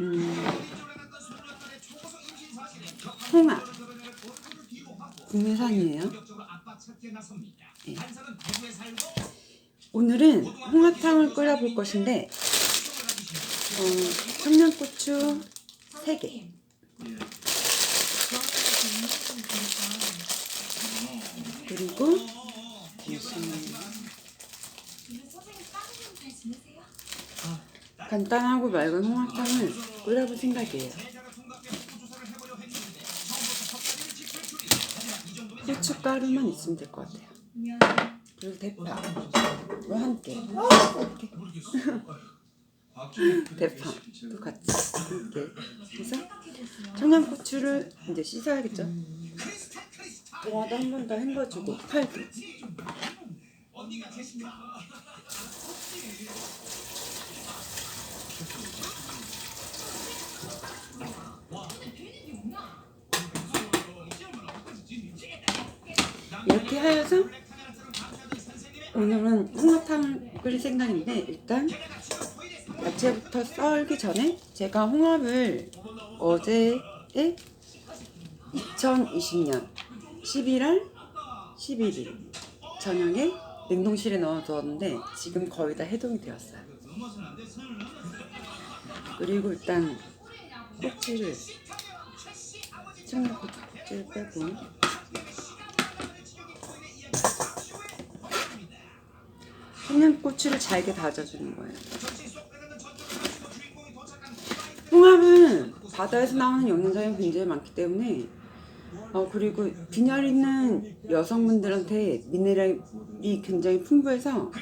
음, 홍합 국내산이에요. 예. 오늘은 홍합탕을 끓여볼 것인데 어, 청양고추 3개 그리고 잠시만요. 간단하고 맑은 홍합탕을 끓여볼 생각이에요. 후춧가루만 있으면 될 것 같아요. 그리고 대파와 함께 이렇게 대파도 같이 함께 해서 청양고추를 이제 씻어야겠죠. 동화도 한 번 더 헹궈주고 팔도 이렇게 하여서 오늘은 홍합탕을 끓일 생각인데 일단 야채부터 썰기 전에 제가 홍합을 어제에 2020년 11월 11일 저녁에 냉동실에 넣어두었는데 지금 거의 다 해동이 되었어요. 그리고 일단 꼭지를 청양고추를 빼고 청양고추를 잘게 다져주는 거예요. 홍합은 바다에서 나오는 영양성이 굉장히 많기 때문에 어 그리고 빈혈 있는 여성분들한테 미네랄이 굉장히 풍부해서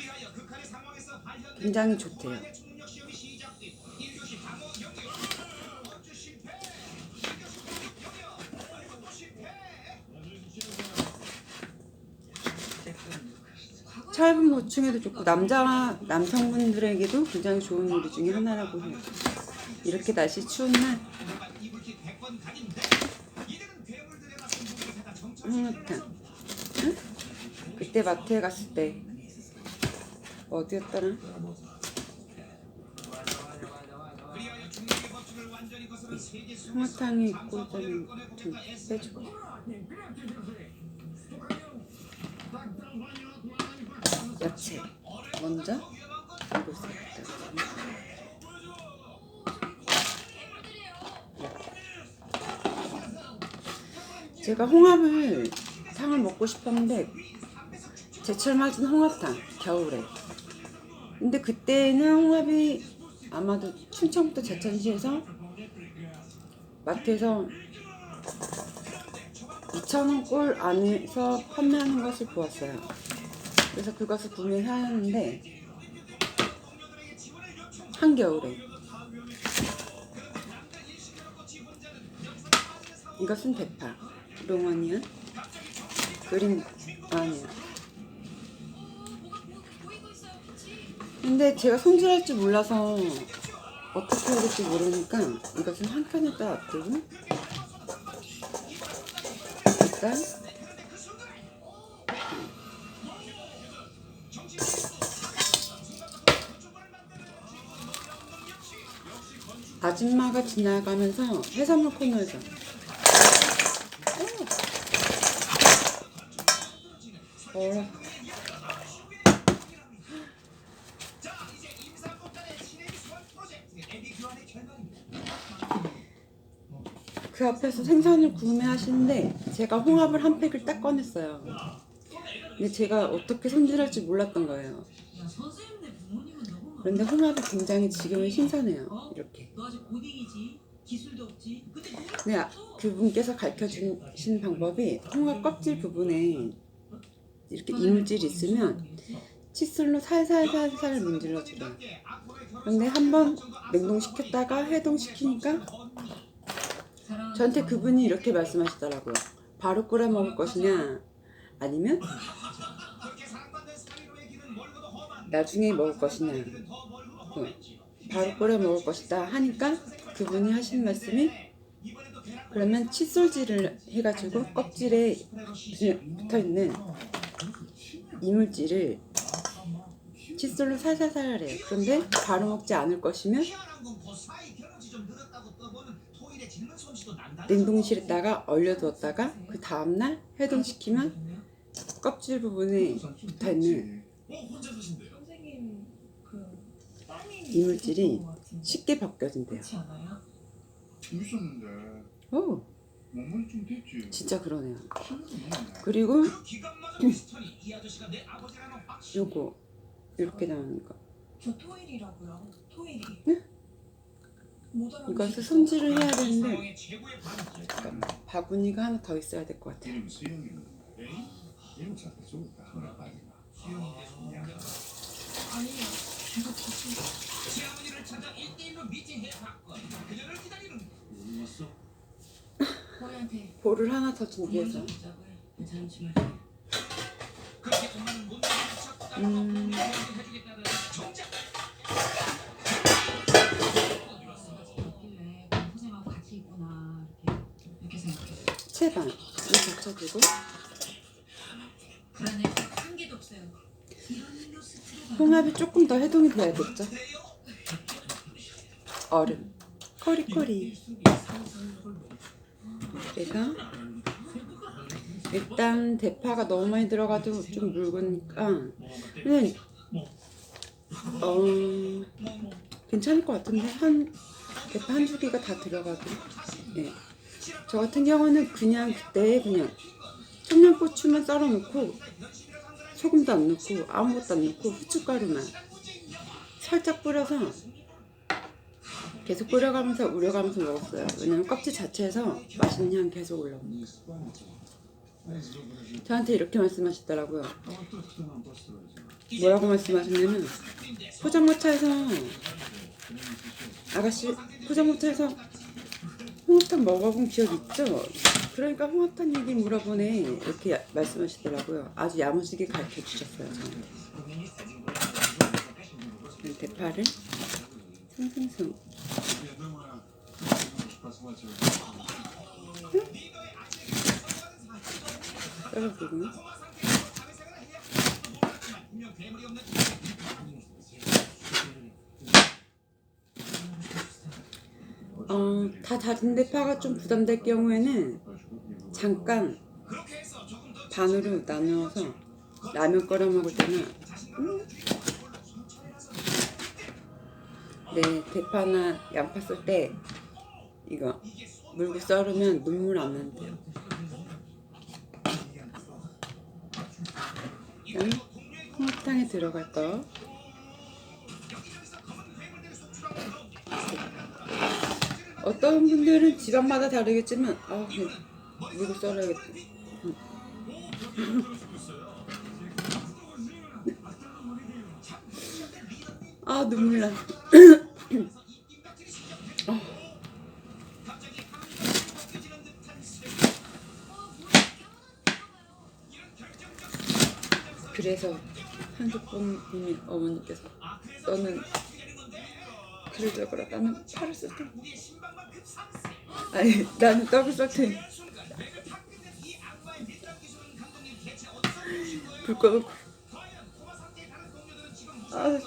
굉장히 좋대요. 철분 보충에도 좋고 남자 남성분들에게도 굉장히 좋은 요리 중에 하나라고 해요. 이렇게 날씨 추운 날 홍합탕. 응? 그때 마트에 갔을 때 어디였더라? 홍합탕이 있고 있다는 좀 빼주고. 야채 먼저 이거 제가 홍합을 탕을 먹고 싶었는데 제철 맞은 홍합탕 겨울에. 근데 그때는 홍합이 아마도 충청부터 제천시에서 마트에서 2,000원 꼴 안에서 판매하는 것을 보았어요. 그래서 그것을 구매하였는데 한겨울에. 이것은 대파. 롱어니언. 그린 아니야 근데 제가 손질할 줄 몰라서 어떻게 해야 될지 모르니까 이것은 한 칸에다 놔두고 일단 아줌마가 지나가면서 해산물 코너에서 어. 어. 그 앞에서 생선을 구매하시는데 제가 홍합을 한 팩을 딱 꺼냈어요. 근데 제가 어떻게 손질할지 몰랐던 거예요. 그런데 홍합이 굉장히 지금은 신선해요. 이렇게. 기술도 없지 근데 노력 근데 아- 그분께서 가르쳐 주신 방법이 홍합 껍질 부분에 이렇게 이물질이 있으면 칫솔로 살살살살 문질러 주래요. 근데 한번 냉동시켰다가 해동시키니까 저한테 그분이 이렇게 말씀하시더라고요. 바로 끓여 먹을 것이냐 아니면 나중에 먹을 것이냐 어, 바로 끓여 먹을 것이다 하니까 그분이 하신 말씀이 그러면 칫솔질을 해가지고 껍질에 붙어 있는 이물질을 칫솔로 살살살 해요. 그런데 바로 먹지 않을 것이면. 냉동실에다가 얼려두었다가 그 다음날 해동시키면 껍질 부분에 붙어있는 어 혼자 사신대요? 선생님 그 따님 이 이물질이. 쉽게 벗겨진대요. 그렇지 않아요? 있었는데 오, 좀 됐지. 진짜 그러네요. 그리고 그 기관마저 비슷하니 이 아저씨가 내 아버지라는 확신. 요거 이렇게 나오는 거. 저 토일이라고요. 토일이. 네? 못 알아보시겠어요? 이것을 손질을 해야 이 되는데 최고의 반지. 잠깐만 바구니가 하나 더 있어야 될 것 같아요. 이름 수영이는 에이? 이름. 아니요. 제가 시아버지를 찾아 1대1로 미팅해 봤건 그녀를 기다리는 왔어? 저희한테 볼을 하나 더 준비해서 괜찮으시면 그렇게 엄마는 못 미쳤다. 음. 해주겠다는 정작 있길래 그냥 선생님하고 같이 있구나 이렇게 이렇게 생각했어요. 채반 이거 받쳐주고 불안해 한 개도 없어요. 이런 일로 스트레스 홍합이 조금 더 해동이 돼야겠죠. 얼음 커리커리 그래서 일단 대파가 너무 많이 들어가도 좀 묽으니까 그냥 어 괜찮을 것 같은데 한 대파 한 줄기가 다 들어가도 예. 저 같은 경우는 그냥 그때 그냥 청양고추만 썰어 놓고 소금도 안 넣고 아무것도 안 넣고 후춧가루만 살짝 뿌려서 계속 뿌려가면서 우려가면서 먹었어요. 왜냐면 껍질 자체에서 맛있는 향 계속 올라오고. 저한테 이렇게 말씀하시더라고요. 뭐라고 말씀하셨냐면 포장마차에서 아가씨 포장마차에서 홍합탕 먹어본 기억 있죠? 그러니까 홍합탕 얘기 물어보네 이렇게 말씀하시더라고요. 아주 야무지게 가르쳐 주셨어요 저한테. 이 대파를 숭숭숭 썰어주고 어, 다 다진 대파가 좀 부담될 경우에는 잠깐 반으로 나누어서 라면 끓여 먹을 때는 음. 네 대파나 양파 쓸 때 이거 물고 썰으면 눈물 안 난대요. 그럼 홍합탕에 들어갈 거 어떤 분들은 집안마다 다르겠지만 아 물고 썰어야겠다. 음. 아 눈물 나. 아. 그래서 한국분님이 어머니께서 너는 글을 적어라 나는 팔을 쓸 테. 아니 나는 떡을 쓸 테. 불 꺼놓고 아